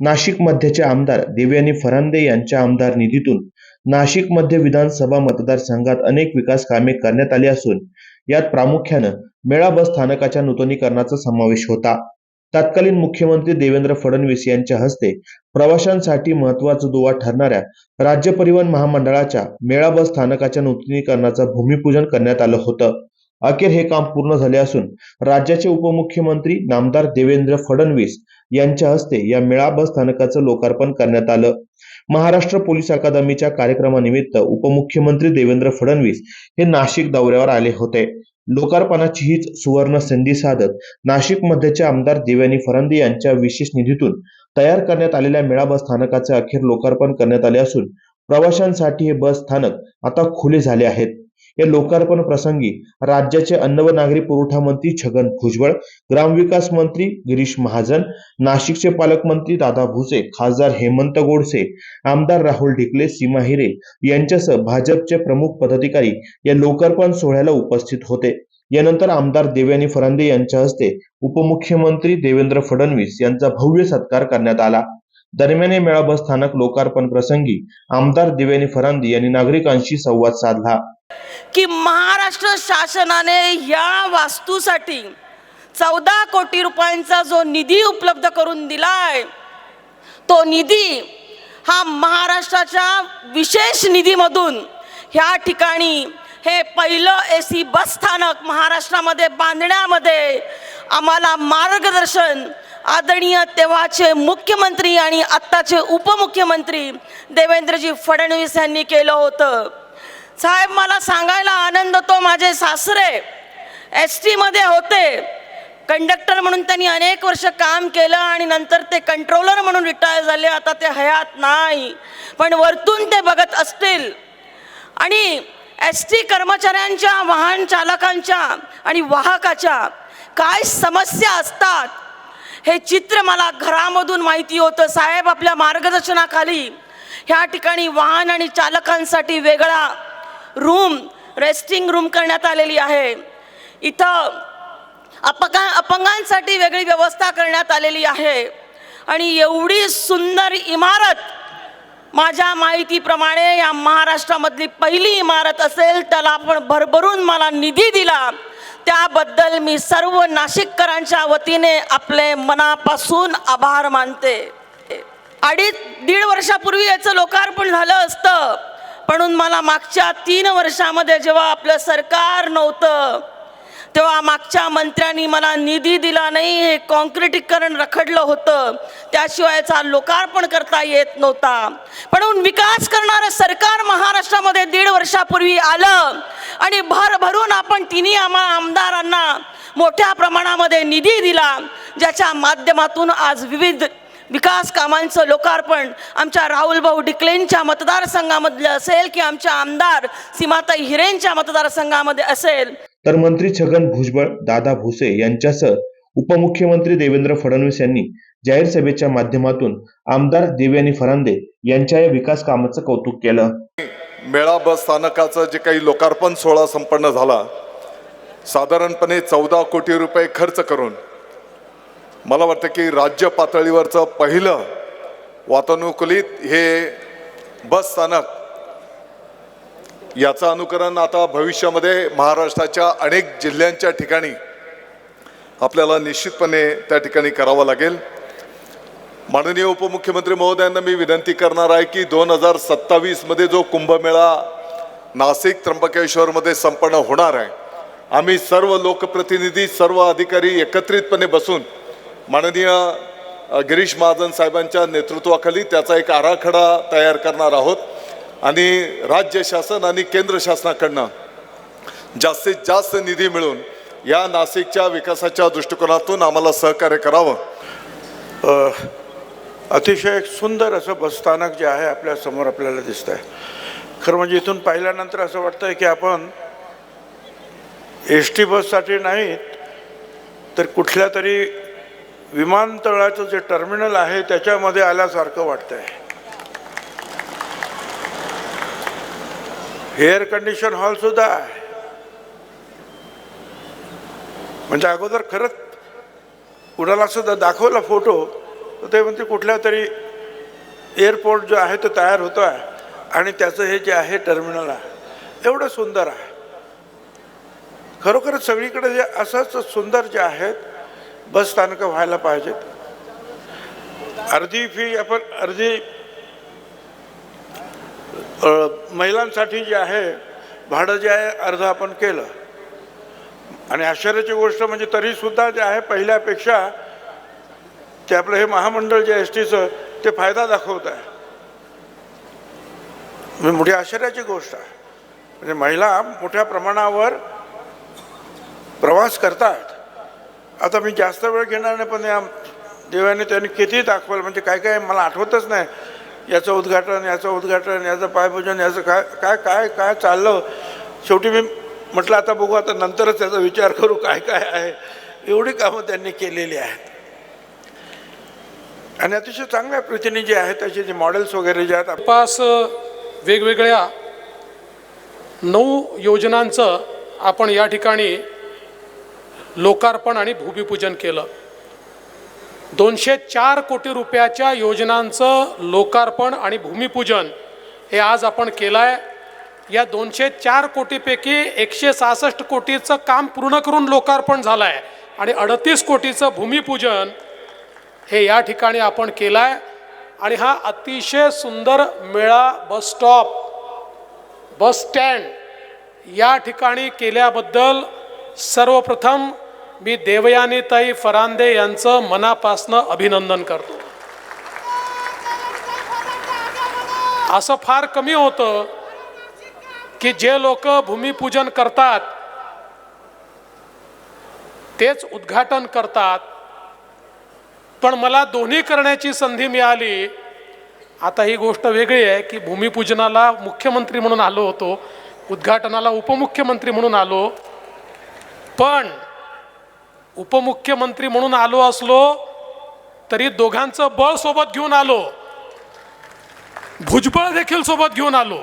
नाशिक मध्यचे आमदार देवयानी फरांदे यांच्या आमदार निधीतून नाशिक मध्य विधानसभा मतदारसंघात अनेक विकास कामे करण्यात आली असून यात प्रामुख्यानं मेळा बस स्थानकाच्या नूतनीकरणाचा समावेश होता. तत्कालीन मुख्यमंत्री देवेंद्र फडणवीस यांच्या हस्ते प्रवाशांसाठी महत्त्वाचा दुवा ठरणाऱ्या राज्य परिवहन महामंडळाच्या मेळा बस स्थानकाच्या नूतनीकरणाचं भूमिपूजन करण्यात आलं होतं. अखेर हे काम पूर्ण झाले असून राज्याचे उपमुख्यमंत्री नामदार देवेंद्र फडणवीस यांच्या हस्ते या मेळा बस स्थानकाचं लोकार्पण करण्यात आलं. महाराष्ट्र पोलीस अकादमीच्या कार्यक्रमानिमित्त उपमुख्यमंत्री देवेंद्र फडणवीस हे नाशिक दौऱ्यावर आले होते. लोकार्पणाची हीच सुवर्ण संधी साधत नाशिक मध्यचे आमदार देवयानी फरांदे यांच्या विशेष निधीतून तयार करण्यात आलेल्या मेळा बस स्थानकाचे अखेर लोकार्पण करण्यात आले असून प्रवाशांसाठी हे बस स्थानक आता खुले झाले आहेत. या लोकार्पण प्रसंगी राज्याचे अन्न व नागरी पुरवठा मंत्री छगन भुजबळ ग्रामविकास मंत्री गिरीश महाजन नाशिकचे पालकमंत्री दादा भुसे खासदार हेमंत गोडसे आमदार राहुल ढिकले सीमा हिरे यांच्यासह भाजपचे प्रमुख पदाधिकारी या लोकार्पण सोहळ्याला उपस्थित होते. यानंतर आमदार देवयानी फरांदे यांच्या हस्ते उपमुख्यमंत्री देवेंद्र फडणवीस यांचा भव्य सत्कार करण्यात आला. दरम्यान या मेळा बस स्थानक लोकार्पण प्रसंगी आमदार देवयानी फरांदे यांनी नागरिकांशी संवाद साधला. की महाराष्ट्र शासनाने या वास्तूसाठी चौदा कोटी रुपयांचा जो निधी उपलब्ध करून दिलाय तो निधी हा महाराष्ट्राच्या विशेष निधीमधून ह्या ठिकाणी हे पहिलं ए सी बस स्थानक महाराष्ट्रामध्ये बांधण्यामध्ये आम्हाला मार्गदर्शन आदरणीय तेव्हाचे मुख्यमंत्री आणि आत्ताचे उपमुख्यमंत्री देवेंद्रजी फडणवीस यांनी केलं होतं. साहेब मला सांगायला आनंद तो माझे सासरे एस टीमध्ये होते. कंडक्टर म्हणून त्यांनी अनेक वर्ष काम केलं आणि नंतर ते कंट्रोलर म्हणून रिटायर झाले. आता ते हयात नाही पण वरतून ते बघत असतील. आणि एस टी कर्मचाऱ्यांच्या वाहन चालकांच्या आणि वाहकाच्या काय समस्या असतात हे चित्र मला घरामधून माहिती होतं. साहेब आपल्या मार्गदर्शनाखाली ह्या ठिकाणी वाहन आणि चालकांसाठी वेगळा रूम रेस्टिंग रूम करण्यात आलेली आहे. इथं अपंगा अपंगांसाठी वेगळी व्यवस्था करण्यात आलेली आहे. आणि एवढी सुंदर इमारत माझ्या माहितीप्रमाणे या महाराष्ट्रामधली पहिली इमारत असेल त्याला आपण भरभरून मला निधी दिला. त्याबद्दल मी सर्व नाशिककरांच्या वतीने आपले मनापासून आभार मानते. अडीच दीड वर्षापूर्वी याचं लोकार्पण झालं असतं. म्हणून मला मागच्या तीन वर्षामध्ये जेव्हा आपलं सरकार नव्हतं तेव्हा मागच्या मंत्र्यांनी मला निधी दिला नाही हे कॉन्क्रिटीकरण रखडलं होतं. त्याशिवायचा लोकार्पण करता येत नव्हता. म्हणून विकास करणारं सरकार महाराष्ट्रामध्ये दीड वर्षापूर्वी आलं आणि भर भरून आपण तिन्ही आम्हा आमदारांना मोठ्या प्रमाणामध्ये निधी दिला ज्याच्या माध्यमातून आज विविध विकास कामांचं लोकार्पण आमच्या राहुलभाऊ डिकलेंच्या मतदारसंघामधलं असेल की आमच्या आमदार सीमाताई हिरेंच्या मतदारसंघामध्ये असेल? तर मंत्री छगन भुजबळ दादा भुसे यांच्यासह उपमुख्यमंत्री देवेंद्र फडणवीस यांनी जाहीर सभेच्या माध्यमातून आमदार देवयानी फरांदे यांच्या या विकास कामाचं कौतुक केलं. मेळा बस स्थानकाचं जे काही लोकार्पण सोहळा संपन्न झाला साधारणपणे चौदा कोटी रुपये खर्च करून मला वाटतं की राज्य पातळीवरचं पहिलं वातानुकूलित हे बस स्थानक याचं अनुकरण आता भविष्यामध्ये महाराष्ट्राच्या अनेक जिल्ह्यांच्या ठिकाणी आपल्याला निश्चितपणे त्या ठिकाणी करावं लागेल. माननीय उपमुख्यमंत्री महोदयांना मी विनंती करणार आहे की दोन हजार सत्तावीसमध्ये जो कुंभमेळा नाशिक त्र्यंबकेश्वरमध्ये संपन्न होणार आहे आम्ही सर्व लोकप्रतिनिधी सर्व अधिकारी एकत्रितपणे बसून माननीय गिरीश महाजन साहेबांच्या नेतृत्वाखाली त्याचा एक आराखडा तयार करणार आहोत. आणि राज्य शासन आणि केंद्र शासनाकडनं जास्तीत जास्त निधी मिळून या नाशिकच्या विकासाच्या दृष्टिकोनातून आम्हाला सहकार्य करावं. अतिशय एक सुंदर असं बसस्थानक जे आहे आपल्यासमोर आपल्याला दिसतं आहे खरं म्हणजे इथून पाहिल्यानंतर असं वाटतं की आपण एस टी बससाठी नाहीत तर कुठल्या तरी विमानतळाचं जे टर्मिनल आहे त्याच्यामध्ये आल्यासारखं वाटतं आहे एअर कंडिशन हॉलसुद्धा आहे. म्हणजे अगोदर खरंच कुणाला सुद्धा दाखवला फोटो तर ते म्हणते कुठल्या तरी एअरपोर्ट जो आहे तो तयार होतो आहे. आणि त्याचं हे जे आहे टर्मिनल आहे एवढं सुंदर आहे. खरोखरच सगळीकडे जे असंच सुंदर जे आहेत बसस्थानकं व्हायला पाहिजेत. अर्धी फी आपण अर्धी महिलांसाठी जे आहे भाडं जे आहे अर्ध आपण केलं. आणि आश्चर्याची गोष्ट म्हणजे तरीसुद्धा जे आहे पहिल्यापेक्षा ते आपलं हे महामंडळ जे एस टीचं ते फायदा दाखवत आहे. म्हणजे मोठी आश्चर्याची गोष्ट आहे. म्हणजे महिला मोठ्या प्रमाणावर प्रवास करतात. आता मी जास्त वेळ घेणार नाही पण या देवाने त्यांनी किती दाखवलं म्हणजे काय काय मला आठवतच नाही. याचं उद्घाटन याचं उद्घाटन याचं पायपूजन याचं काय काय काय काय चाललं. शेवटी मी म्हटलं आता बघू आता नंतरच त्याचा विचार करू काय काय आहे. एवढी कामं त्यांनी केलेली आहेत. आणि अतिशय चांगल्या प्रतीने जे आहेत त्याचे जे मॉडेल्स वगैरे जे आहेत पास वेगवेगळ्या नऊ योजनांचं आपण या ठिकाणी लोकार्पण आणि भूमिपूजन केलं. दोनशे चार कोटी रुपयाच्या योजनांचं लोकार्पण आणि भूमिपूजन हे आज आपण केलं आहे या दोनशे चार कोटीपैकी एकशे सहासष्ट कोटीचं काम पूर्ण करून लोकार्पण झालं आहे आणि अडतीस कोटीचं भूमिपूजन हे या ठिकाणी आपण केलं आहे आणि हा अतिशय सुंदर मेळा बस स्टॉप बस स्टँड या ठिकाणी केल्याबद्दल सर्वप्रथम मी देवयानीताई फरांदे यांचं मनापासनं अभिनंदन करतो. असं फार कमी होतं की जे लोक भूमिपूजन करतात तेच उद्घाटन करतात. पण मला दोन्ही करण्याची संधी मिळाली. आता ही गोष्ट वेगळी आहे की भूमिपूजनाला मुख्यमंत्री म्हणून आलो होतो उद्घाटनाला उपमुख्यमंत्री म्हणून आलो. पण उपमुख्यमंत्री म्हणून आलो असलो तरी दोघांचं बळ सोबत घेऊन आलो. भुजबळ देखील सोबत घेऊन आलो.